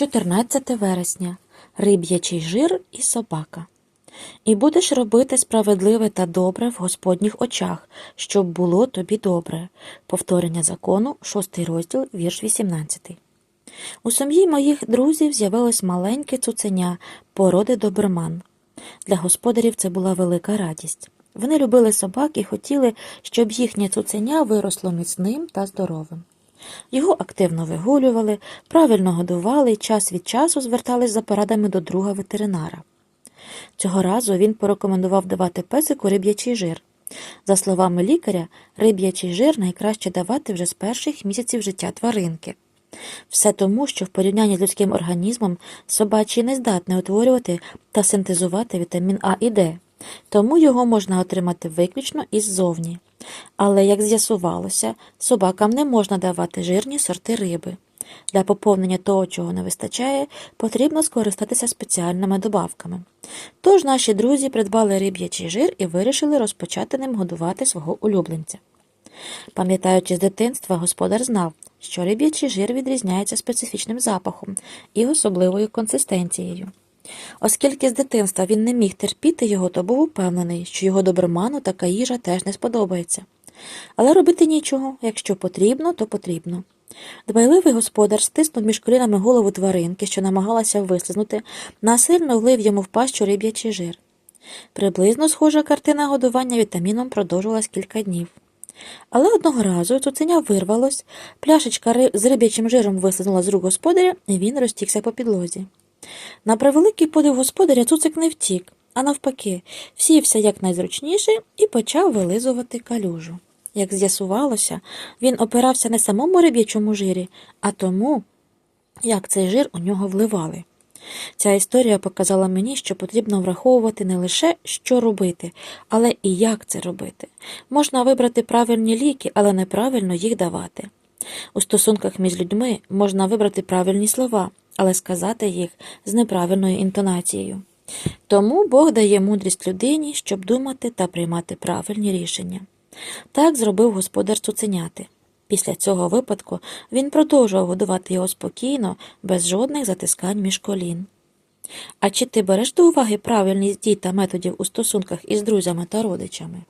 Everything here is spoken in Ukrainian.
14 вересня. Риб'ячий жир і собака. І будеш робити справедливе та добре в Господніх очах, щоб було тобі добре. Повторення закону, 6 розділ, вірш 18. У сім'ї моїх друзів з'явилось маленьке цуценя породи доберман. Для господарів це була велика радість. Вони любили собак і хотіли, щоб їхнє цуценя виросло міцним та здоровим. Його активно вигулювали, правильно годували і час від часу звертались за порадами до друга ветеринара. Цього разу він порекомендував давати песику риб'ячий жир. За словами лікаря, риб'ячий жир найкраще давати вже з перших місяців життя тваринки. Все тому, що в порівнянні з людським організмом собачий не здатний утворювати та синтезувати вітамін А і Д, тому його можна отримати виключно іззовні. Але, як з'ясувалося, собакам не можна давати жирні сорти риби. Для поповнення того, чого не вистачає, потрібно скористатися спеціальними добавками. Тож наші друзі придбали риб'ячий жир і вирішили розпочати ним годувати свого улюбленця. Пам'ятаючи з дитинства, господар знав, що риб'ячий жир відрізняється специфічним запахом і особливою консистенцією. Оскільки з дитинства він не міг терпіти його, то був упевнений, що його доброману така їжа теж не сподобається. Але робити нічого, якщо потрібно, то потрібно. Дбайливий господар стиснув між колінами голову тваринки, що намагалася вислизнути, насильно влив йому в пащу риб'ячий жир. Приблизно схожа картина годування вітаміном продовжувалась кілька днів. Але одного разу цуценя вирвалось, пляшечка з риб'ячим жиром вислизнула з рук господаря, і він розтікся по підлозі. На превеликий подив господаря цуцик не втік, а навпаки, сівся якнайзручніше і почав вилизувати калюжу. Як з'ясувалося, він опирався не самому риб'ячому жирі, а тому, як цей жир у нього вливали. Ця історія показала мені, що потрібно враховувати не лише, що робити, але і як це робити. Можна вибрати правильні ліки, але неправильно їх давати. У стосунках між людьми можна вибрати правильні слова, але сказати їх з неправильною інтонацією. Тому Бог дає мудрість людині, щоб думати та приймати правильні рішення. Так зробив господар цуценяти. Після цього випадку він продовжував годувати його спокійно, без жодних затискань між колін. А чи ти береш до уваги правильність дій та методів у стосунках із друзями та родичами?